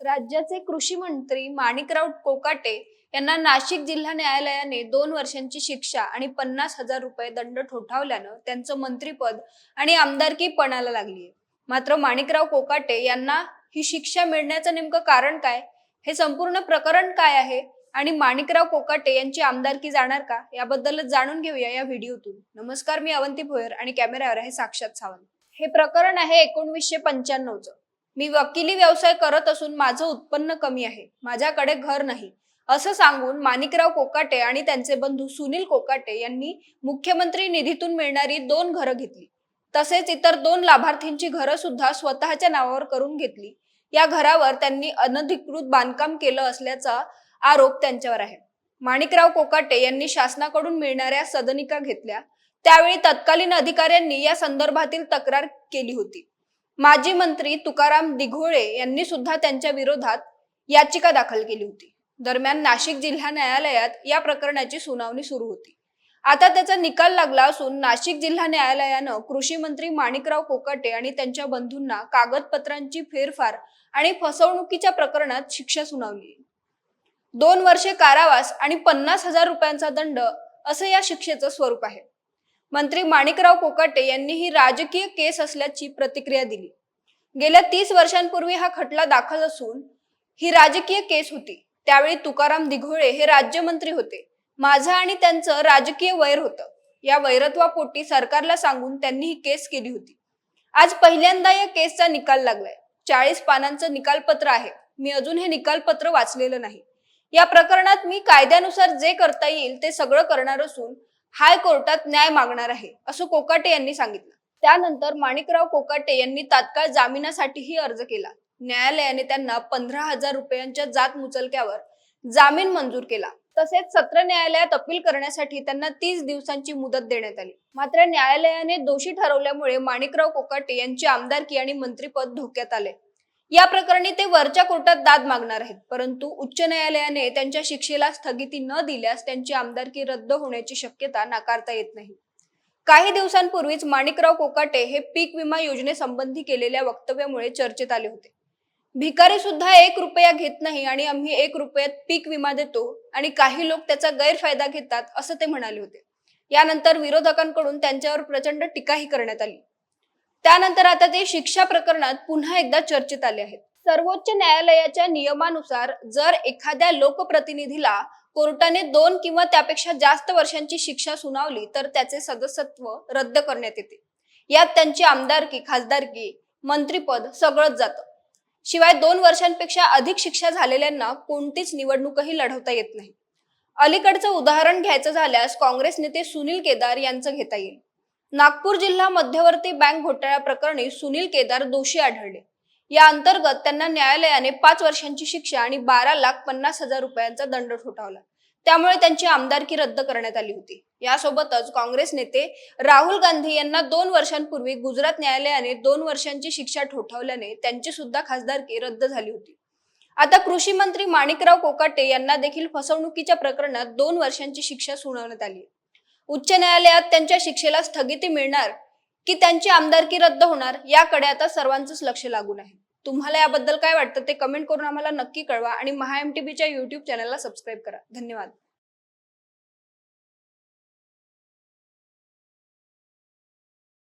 राज्याचे कृषी मंत्री माणिकराव कोकाटे यांना नाशिक जिल्हा न्यायालयाने दोन वर्षांची शिक्षा आणि पन्नास हजार रुपये दंड ठोठावल्यानं त्यांचं मंत्रीपद आणि आमदारकी पणाला लागली मात्र माणिकराव कोकाटे यांना ही शिक्षा मिळण्याचं नेमकं कारण काय? हे संपूर्ण प्रकरण काय आहे? आणि माणिकराव कोकाटे यांची आमदारकी जाणार का? याबद्दलच जाणून घेऊया या व्हिडिओतून. नमस्कार मी अवंती भोयर आणि कॅमेऱ्यावर आहे साक्षात सावंत. हे प्रकरण आहे एकोणवीसशे पंच्याण्णवचं. मी वकिली व्यवसाय करत असून माझं उत्पन्न कमी आहे. माझ्याकडे घर नाही. असं सांगून माणिकराव कोकाटे आणि त्यांचे बंधू सुनील कोकाटे यांनी मुख्यमंत्री निधीतून मिळणारी दोन घरं घेतली. तसेच इतर दोन लाभार्थींची घरं सुद्धा स्वतःच्या नावावर करून घेतली. या घरावर त्यांनी अनधिकृत बांधकाम केलं असल्याचा आरोप त्यांच्यावर आहे. माणिकराव कोकाटे यांनी शासनाकडून मिळणाऱ्या सदनिका घेतल्या. त्यावेळी तत्कालीन अधिकाऱ्यांनी या संदर्भातील तक्रार केली होती. माजी मंत्री तुकाराम दिघोळे यांनी सुद्धा त्यांच्या विरोधात याचिका दाखल केली होती. दरम्यान नाशिक जिल्हा न्यायालयात या प्रकरणाची सुनावणी सुरू होती. आता त्याचा निकाल लागला असून नाशिक जिल्हा न्यायालयानं कृषी मंत्री माणिकराव कोकाटे आणि त्यांच्या बंधूंना कागदपत्रांची फेरफार आणि फसवणुकीच्या प्रकरणात शिक्षा सुनावली. दोन वर्षे कारावास आणि पन्नास हजार रुपयांचा दंड असं या शिक्षेचं स्वरूप आहे. मंत्री माणिकराव कोकाटे यांनी ही राजकीय केस असल्याची प्रतिक्रिया दिली. गेल्या तीस वर्षांपूर्वी हा खटला दाखल असून ही राजकीय केस होती. त्यावेळी तुकाराम दिघोळे हे राज्यमंत्री होते. माझं आणि त्यांचं राजकीय वैर होतं. या वैरत्वापोटी सरकारला सांगून त्यांनी ही केस केली होती. आज पहिल्यांदा या केसचा निकाल लागलाय. चाळीस पानांचं निकालपत्र आहे. मी अजून हे निकालपत्र वाचलेलं नाही. या प्रकरणात मी कायद्यानुसार जे करता येईल ते सगळं करणार असून हायकोर्टात न्याय मागणार आहे असं कोकाटे यांनी सांगितलं. त्यानंतर माणिकराव कोकाटे यांनी तात्काळ जामिनासाठीही अर्ज केला. न्यायालयाने त्यांना पंधरा हजार रुपयांच्या जात मुचलक्यावर जामीन मंजूर केला. तसेच सत्र न्यायालयात अपील करण्यासाठी त्यांना तीस दिवसांची मुदत देण्यात आली. मात्र न्यायालयाने दोषी ठरवल्यामुळे माणिकराव कोकाटे यांची आमदारकी आणि मंत्रीपद धोक्यात आले. या प्रकरणी ते वरच्या कोर्टात दाद मागणार आहेत. परंतु उच्च न्यायालयाने त्यांच्या शिक्षेला स्थगिती न दिल्यास त्यांची आमदारकी रद्द होण्याची शक्यता नाकारता येत नाही. काही दिवसांपूर्वीच माणिकराव कोकाटे हे पीक विमा योजनेसंबंधी केलेल्या वक्तव्यामुळे चर्चेत आले होते. भिकारी सुद्धा एक रुपया घेत नाही आणि आम्ही एक रुपयात पीक विमा देतो आणि काही लोक त्याचा गैरफायदा घेतात असं ते म्हणाले होते. यानंतर विरोधकांकडून त्यांच्यावर प्रचंड टीकाही करण्यात आली. त्यानंतर आता ते शिक्षा प्रकरणात पुन्हा एकदा चर्चेत आले आहेत. सर्वोच्च न्यायालयाच्या नियमानुसार जर एखाद्या लोकप्रतिनिधीला कोर्टाने दोन किंवा त्यापेक्षा जास्त वर्षांची शिक्षा सुनावली तर त्याचे सदस्यत्व रद्द करण्यात येते. यात त्यांची आमदारकी खासदारकी मंत्रीपद सगळंच जातं. शिवाय दोन वर्षांपेक्षा अधिक शिक्षा झालेल्यांना कोणतीच निवडणूकही लढवता येत नाही. अलीकडचं उदाहरण घ्यायचं झाल्यास काँग्रेस नेते सुनील केदार यांचं घेता येईल. नागपूर जिल्हा मध्यवर्ती बँक घोटाळ्या प्रकरणी सुनील केदार दोषी आढळले. या अंतर्गत त्यांना न्यायालयाने पाच वर्षांची शिक्षा आणि बारा लाख पन्नास हजार रुपयांचा दंड ठोठावला. त्यामुळे त्यांची आमदारकी रद्द करण्यात आली होती. यासोबतच काँग्रेस नेते राहुल गांधी यांना दोन वर्षांपूर्वी गुजरात न्यायालयाने दोन वर्षांची शिक्षा ठोठावल्याने त्यांची सुद्धा खासदारकी रद्द झाली होती. आता कृषी मंत्री माणिकराव कोकाटे यांना देखील फसवणुकीच्या प्रकरणात दोन वर्षांची शिक्षा सुनावण्यात आली उच्च न्यायालयात त्यांच्या शिक्षेला स्थगिती मिळणार की त्यांची आमदारकी रद्द होणार याकडे आता सर्वांचंच लक्ष लागून आहे. तुम्हाला याबद्दल काय वाटतं ते कमेंट करून आम्हाला नक्की कळवा आणि महा एमटीबीच्या युट्यूब चॅनलला सबस्क्राईब करा. धन्यवाद.